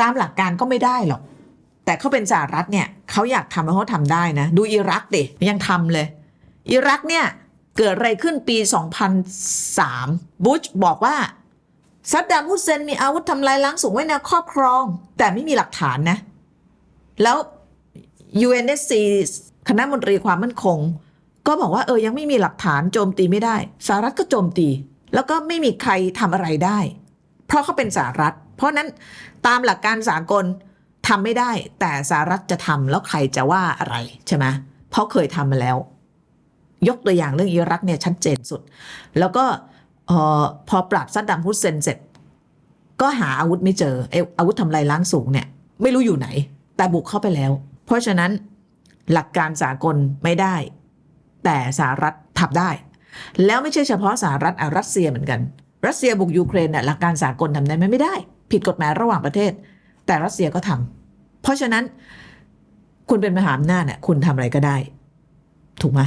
ตามหลักการก็ไม่ได้หรอก แต่เขาเป็นสหรัฐเนี่ยเขาอยากทำแล้วเขาทำได้นะ ดูอิรักดิยังทำเลย อิรักเนี่ยเกิดอะไรขึ้นปี 2003 บุชบอกว่าซัดดัมฮุสเซนมีอาวุธทำลายล้างสูงไว้ในครอบครอง แต่ไม่มีหลักฐานนะ แล้ว UNSC คณะมนตรีความมั่นคง ก็บอกว่าเออยังไม่มีหลักฐานโจมตีไม่ได้สหรัฐก็โจมตี แล้วก็ไม่มีใครทำอะไรได้ เพราะเขาเป็นสหรัฐ เพราะนั้นตามหลักการสากลทำไม่ได้ แต่สหรัฐจะทำแล้วใครจะว่าอะไรใช่ไหมเพราะเคยทำมาแล้ว ยกตัวอย่างเรื่องอิรักเนี่ยชัดเจนสุด แล้วก็ออพอปราบซัดดัมฮุสเซนเสร็จ ก็หาอาวุธไม่เจอไอ้อาวุธทำลายล้างสูงเนี่ย ไม่รู้อยู่ไหน แต่บุกเข้าไปแล้ว เพราะฉะนั้นหลักการสากลไม่ได้ แต่สหรัฐทำได้ แล้วไม่ใช่เฉพาะสหรัฐอะรัสเซียเหมือนกัน รัสเซียบุกยูเครนเนี่ยหลักการสากลทำได้ไหมไม่ได้ ผิดกฎหมายระหว่างประเทศ แต่รัสเซียก็ทำเพราะฉะนั้นคุณเป็นมหาอำนาจเนี่ยคุณทำอะไรก็ได้ ถูกไหม